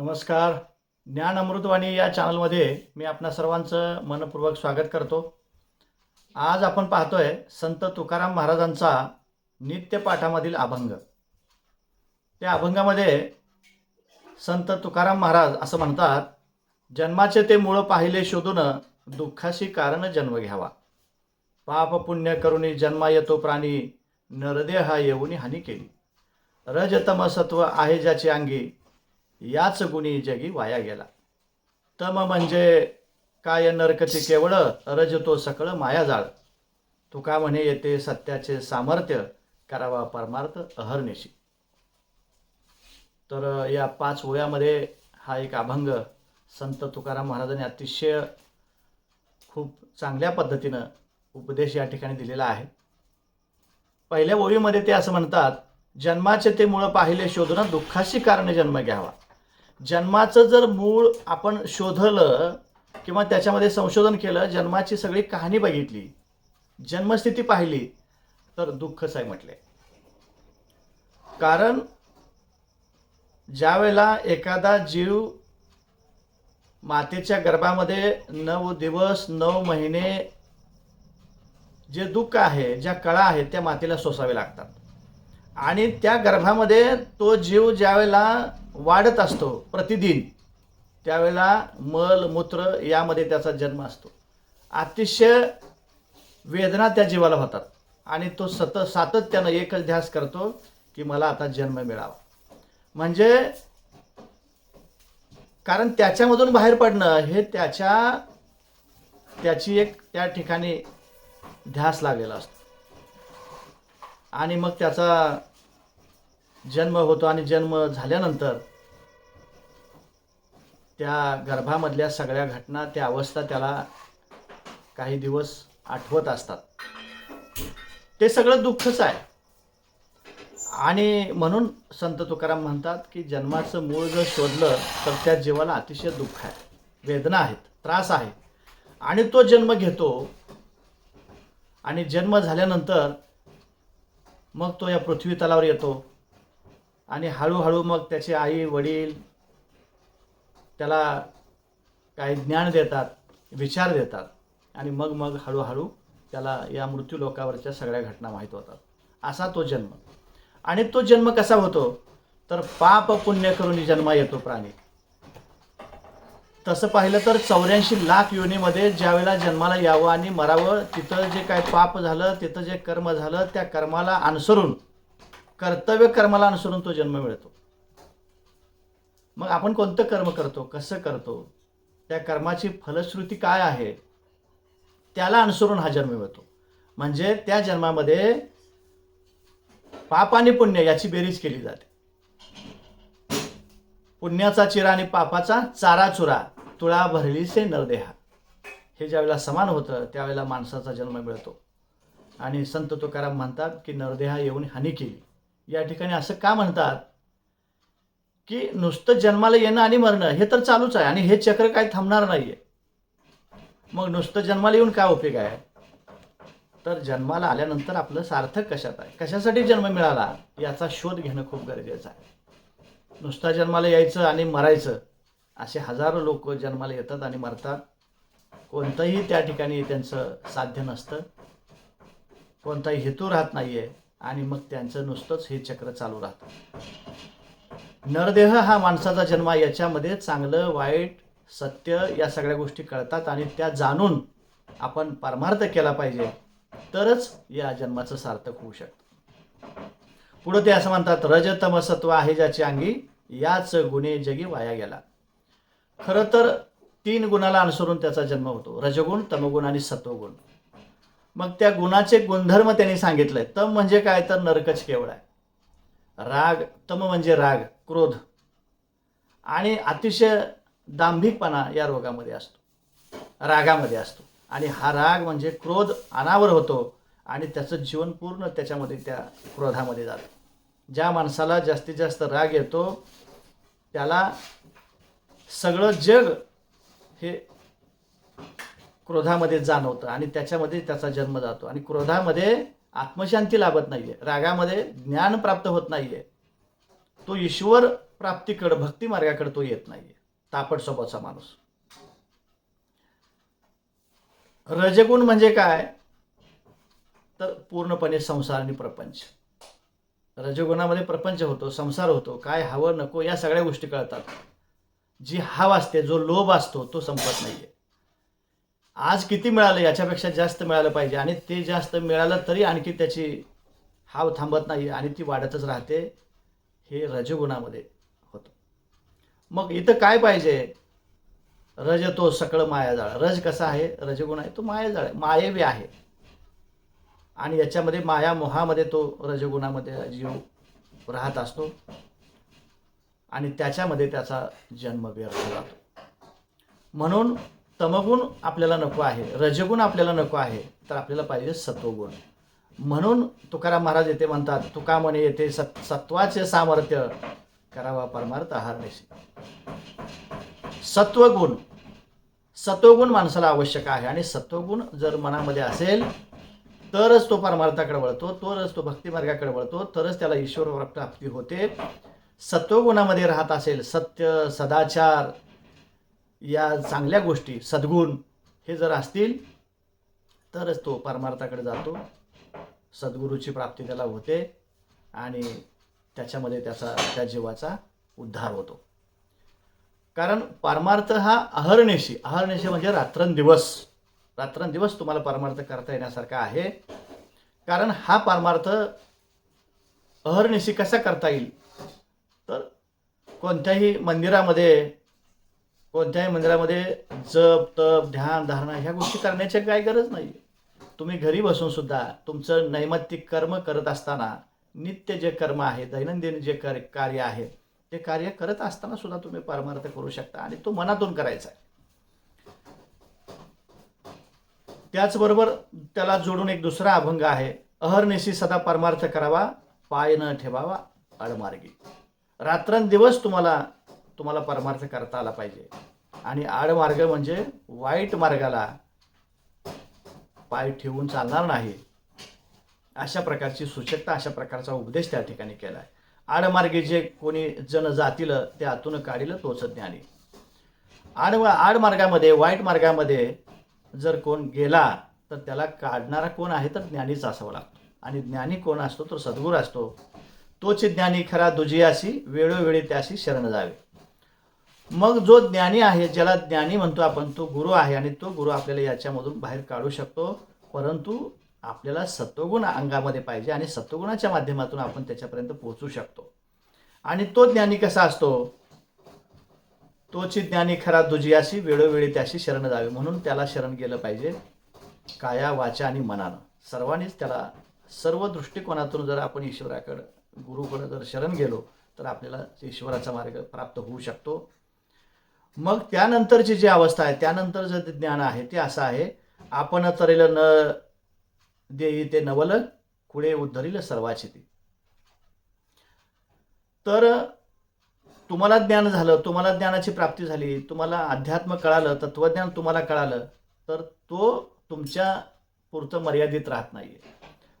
नमस्कार. ज्ञान अमृतवाणी या चॅनलमध्ये मी आपणा सर्वांचं मनपूर्वक स्वागत करतो. आज आपण पाहतोय संत तुकाराम महाराजांचा नित्यपाठामधील अभंग. त्या अभंगामध्ये संत तुकाराम महाराज असं म्हणतात जन्माचे ते मूळ पाहिले शोधून दुःखाशी कारण जन्म घ्यावा. पाप पुण्य करुणी जन्मा येतो प्राणी नरदेहा येऊनी हानी केली. रजतम सत्व आहे ज्याची अंगी याच गुणी जगी वाया गेला. तम म्हणजे काय नरकची केवळ रज तो सकळ माया जाळ. तुका म्हणे येते सत्याचे सामर्थ्य करावा परमार्थ अहर्निशी? तर या पाच ओळ्यामध्ये हा एक अभंग संत तुकाराम महाराजांनी अतिशय खूप चांगल्या पद्धतीनं उपदेश या ठिकाणी दिलेला आहे. पहिल्या ओळीमध्ये ते असं म्हणतात जन्माचे ते मुळं पाहिले शोधून दुःखाशी कारण जन्म घ्यावा. जन्माचं जर मूळ आपण शोधलं किंवा त्याच्यामध्ये संशोधन केलं जन्माची सगळी कहाणी बघितली जन्मस्थिती पाहिली तर दुःखच आहे म्हटले. कारण ज्यावेळेला एखादा जीव मातेच्या गर्भामध्ये नऊ दिवस नऊ महिने जे दुःख आहे ज्या कळा आहेत त्या मातेला सोसावे लागतात. आणि त्या गर्भामध्ये तो जीव ज्यावेळेला वाढत असतो प्रतिदिन. त्यावेळेला मल मूत्र यामध्ये त्याचा जन्म असतो. अतिशय वेदना त्या जीवाला होतात. आणि तो सतत सातत्यानं एकच ध्यास करतो की मला आता जन्म मिळावा. म्हणजे कारण त्याच्यामधून बाहेर पडणं हे त्याच्या त्याची एक त्या ठिकाणी ध्यास लागलेला असतो. आणि मग त्याचा जन्म होतो आणि जन्म झाल्यानंतर त्या गर्भामधल्या सगळ्या घटना त्या अवस्था त्याला काही दिवस आठवत असतात. ते सगळं दुःखच आहे. आणि म्हणून संत तुकाराम म्हणतात की जन्माचं मूळ जर शोधलं तर त्या जीवाला अतिशय दुःख आहे. वेदना आहेत त्रास आहे. आणि तो जन्म घेतो. आणि जन्म झाल्यानंतर मग तो या पृथ्वी तलावर येतो. आणि हळूहळू मग त्याचे आई वडील त्याला काही ज्ञान देतात विचार देतात आणि मग मग हळूहळू त्याला या मृत्यू लोकावरच्या सगळ्या घटना माहीत होतात. असा तो जन्म. आणि तो जन्म कसा होतो? तर पाप पुण्य करून जन्म येतो प्राणी. तसं पाहिलं तर चौऱ्याऐंशी लाख योनीमध्ये ज्यावेळेला जन्माला यावं आणि मरावं तिथं जे काय पाप झालं तिथं जे कर्म झालं त्या कर्माला अनुसरून कर्तव्य कर्माला अनुसरून तो जन्म मिळतो. मग आपण कोणतं कर्म करतो? कसं करतो? त्या कर्माची फलश्रुती काय आहे? त्याला अनुसरून हा जन्म मिळतो. म्हणजे त्या जन्मामध्ये पाप आणि पुण्य याची बेरीज केली जाते. पुण्याचा चिरा आणि पापाचा चारा चुरा तुळा भरलीसे नरदेहा. हे ज्यावेळेला समान होतं त्यावेळेला माणसाचा जन्म मिळतो. आणि संत तुकाराम म्हणतात की नरदेहा येऊन हानी केली. या ठिकाणी असं का म्हणतात? की नुसतं जन्माला येणं आणि मरणं हे तर चालूच आहे आणि हे चक्र काय थांबणार नाहीये. मग नुसतं जन्माला येऊन काय उपयोग आहे? तर जन्माला आल्यानंतर आपलं सार्थक कशात आहे? कशासाठी जन्म मिळाला? याचा शोध घेणं खूप गरजेचं आहे. नुसता जन्माला यायचं आणि मरायचं असे हजारो लोक जन्माला येतात आणि मरतात. कोणतंही त्या ठिकाणी त्यांचं साध्य नसतं. कोणताही हेतू राहत नाही आहे आणि मग त्यांचं नुसतंच हे चक्र चालू राहतं. नरदेह हा माणसाचा जन्म आहे. याच्यामध्ये चांगलं वाईट सत्य या सगळ्या गोष्टी कळतात आणि त्या जाणून आपण परमार्थ केला पाहिजे. तरच या जन्माचं सार्थक होऊ शकतं. पुढं ते असं म्हणतात रजतमसत्व आहे ज्याची अंगी याच गुणे जगी वाया गेला. खरं तर तीन गुणाला अनुसरून त्याचा जन्म होतो. रजगुण तमगुण आणि सत्वगुण. मग त्या गुणाचे गुणधर्म त्यांनी सांगितलंय. तम म्हणजे काय? तर नरकच केवळ आहे. राग तम म्हणजे राग क्रोध. आणि अतिशय दांभिकपणा या रोगामध्ये असतो. रागामध्ये असतो. आणि हा राग म्हणजे क्रोध अनावर होतो आणि त्याचं जीवन पूर्ण त्याच्यामध्ये त्या क्रोधामध्ये जातं. ज्या माणसाला जास्तीत जास्त राग येतो त्याला सगळं जग हे क्रोधामध्ये जाणवतं आणि त्याच्यामध्ये त्याचा जन्म जातो. आणि क्रोधामध्ये आत्मशांती लाभत नाहीये. रागामध्ये ज्ञान प्राप्त होत नाहीये. तो ईश्वर प्राप्तीकडं भक्ती मार्गाकडे तो येत नाहीये. तापट स्वभावचा माणूस. रजगुण म्हणजे काय? तर पूर्णपणे संसार आणि प्रपंच. रजगुणामध्ये प्रपंच होतो संसार होतो काय हवं नको या सगळ्या गोष्टी कळतात. जी हाव असते जो लोभ असतो तो संपत नाहीये. आज किती मिळालं याच्यापेक्षा जास्त मिळालं पाहिजे आणि ते जास्त मिळालं तरी आणखी त्याची हाव थांबत नाही आणि ती वाढतच राहते हे रजगुणामध्ये होतं. मग इथं काय पाहिजे? रज तो सकळ मायाजाळ. रज कसा आहे? रजगुण आहे तो मायाजाळ आहे मायवी आहे. आणि याच्यामध्ये माया मोहामध्ये तो रजगुणामध्ये जीव राहत असतो. आणि त्याच्यामध्ये त्याचा जन्म व्यर्थ जातो. म्हणून तमगुण आपल्याला नको आहे रजगुण आपल्याला नको आहे तर आपल्याला पाहिजे सत्वगुण. म्हणून तुकाराम महाराज येथे म्हणतात तुका म्हणे येथे सत् सत्वाचे सामर्थ्य करावा परमार्थ आहारनेशी सत्वगुण सत्वगुण माणसाला आवश्यक आहे आणि सत्वगुण जर मनामध्ये असेल तरच तो परमार्थाकडे वळतो तरच तो भक्तिमार्गाकडे वळतो तरच त्याला ईश्वर प्राप्ती होते. सत्वगुणामध्ये राहत असेल सत्य सदाचार या चांगल्या गोष्टी सद्गुण हे जर असतील तरच तो परमार्थाकडे जातो. सद्गुरूची प्राप्ती त्याला होते आणि त्याच्यामध्ये त्याचा त्या जीवाचा उद्धार होतो. कारण परमार्थ हा अहर्निशी अहर्निशी म्हणजे रात्रंदिवस. रात्रंदिवस तुम्हाला परमार्थ करता येण्यासारखा आहे. कारण हा परमार्थ अहर्निशी कसा करता येईल? तर कोणत्याही मंदिरामध्ये कोणत्याही मंदिरामध्ये जप तप ध्यान धारणा ह्या गोष्टी करण्याची काही गरज नाही तुम्ही घरी बसून सुद्धा तुमचं नैमित्तिक कर्म करत असताना नित्य जे कर्म आहे दैनंदिन जे कर कार्य आहे ते कार्य करत असताना सुद्धा तुम्ही परमार्थ करू शकता आणि तो मनातून करायचा आहे. त्याचबरोबर त्याला जोडून एक दुसरा अभंग आहे अहर्निशी सदा परमार्थ करावा पाय न ठेवावा अडमार्गी. रात्रंदिवस तुम्हाला तुम्हाला परमार्थ करता आला पाहिजे. आणि आडमार्ग म्हणजे वाईट मार्गाला पाय ठेवून चालणार नाही. अशा प्रकारची सूचकता अशा प्रकारचा उपदेश त्या ठिकाणी केला आहे आडमार्गे जे कोणी जण जातील ते आतून काढील तोच ज्ञानी. आड आडमार्गामध्ये वाईट मार्गामध्ये जर कोण गेला तर त्याला काढणारा कोण आहे तर ज्ञानीच असावं लागतो. आणि ज्ञानी कोण असतो तर सद्गुरू असतो. तोच ज्ञानी खरा दुजियासी वेळोवेळी त्याशी शरण जावे. मग जो ज्ञानी आहे ज्याला ज्ञानी म्हणतो आपण तो गुरु आहे आणि तो गुरु आपल्याला याच्यामधून बाहेर काढू शकतो. परंतु आपल्याला सत्वगुण अंगामध्ये पाहिजे आणि सत्वगुणाच्या माध्यमातून आपण त्याच्यापर्यंत पोहोचू शकतो. आणि तो ज्ञानी कसा असतो? तोची ज्ञानी खरा दुजियाशी वेळोवेळी त्याशी शरण जावे म्हणून त्याला शरण गेलं पाहिजे. काया वाचा आणि मनानं. सर्वांनीच त्याला सर्व दृष्टिकोनातून जर आपण ईश्वराकडं गुरुकडं जर शरण गेलो तर आपल्याला ईश्वराचा मार्ग प्राप्त होऊ शकतो. मग त्यानंतरची जी अवस्था आहे त्यानंतरचं जे ज्ञान आहे ते असं आहे आपण तरेल न देई ते नवल कुळे उद्धरील सर्वाची ती तर तुम्हाला ज्ञान झालं तुम्हाला ज्ञानाची प्राप्ती झाली तुम्हाला अध्यात्म कळालं तत्वज्ञान तुम्हाला कळालं तर तो तुमच्या पुरतं मर्यादित राहत नाही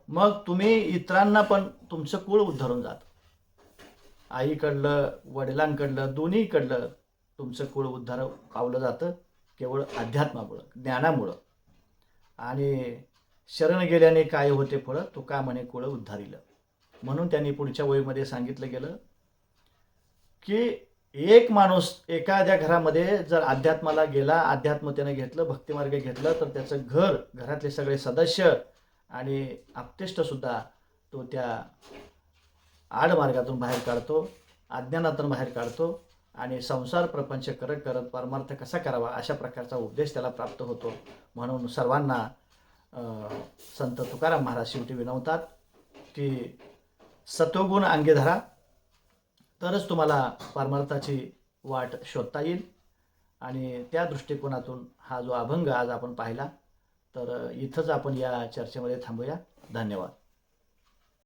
मग तुम्ही इतरांना पण तुमचं कुळ उद्धरून जात. आईकडलं वडिलांकडलं दोन्हीकडलं तुमचं कुळ उद्धार पावलं जातं केवळ अध्यात्मामुळं ज्ञानामुळं. आणि शरण गेल्याने काय होते फळं? तुका म्हणे कुळ उद्धारिलं. म्हणून त्यांनी पुढच्या वयमध्ये सांगितलं गेलं की एक माणूस एखाद्या घरामध्ये जर अध्यात्माला गेला अध्यात्म त्यानं घेतलं भक्तिमार्ग घेतलं तर त्याचं घर घरातले सगळे सदस्य आणि आपतेष्टसुद्धा तो त्या आडमार्गातून बाहेर काढतो अज्ञानातून बाहेर काढतो. आणि संसार प्रपंच करत करत परमार्थ कसा करावा अशा प्रकारचा उपदेश त्याला प्राप्त होतो. म्हणून सर्वांना संत तुकाराम महाराज शेवटी विनवतात की सत्वगुण अंगी धरा तरच तुम्हाला परमार्थाची वाट शोधता येईल. आणि त्या दृष्टिकोनातून हा जो अभंग आज आपण पाहिला तर इथंच आपण या चर्चेमध्ये थांबूया. धन्यवाद.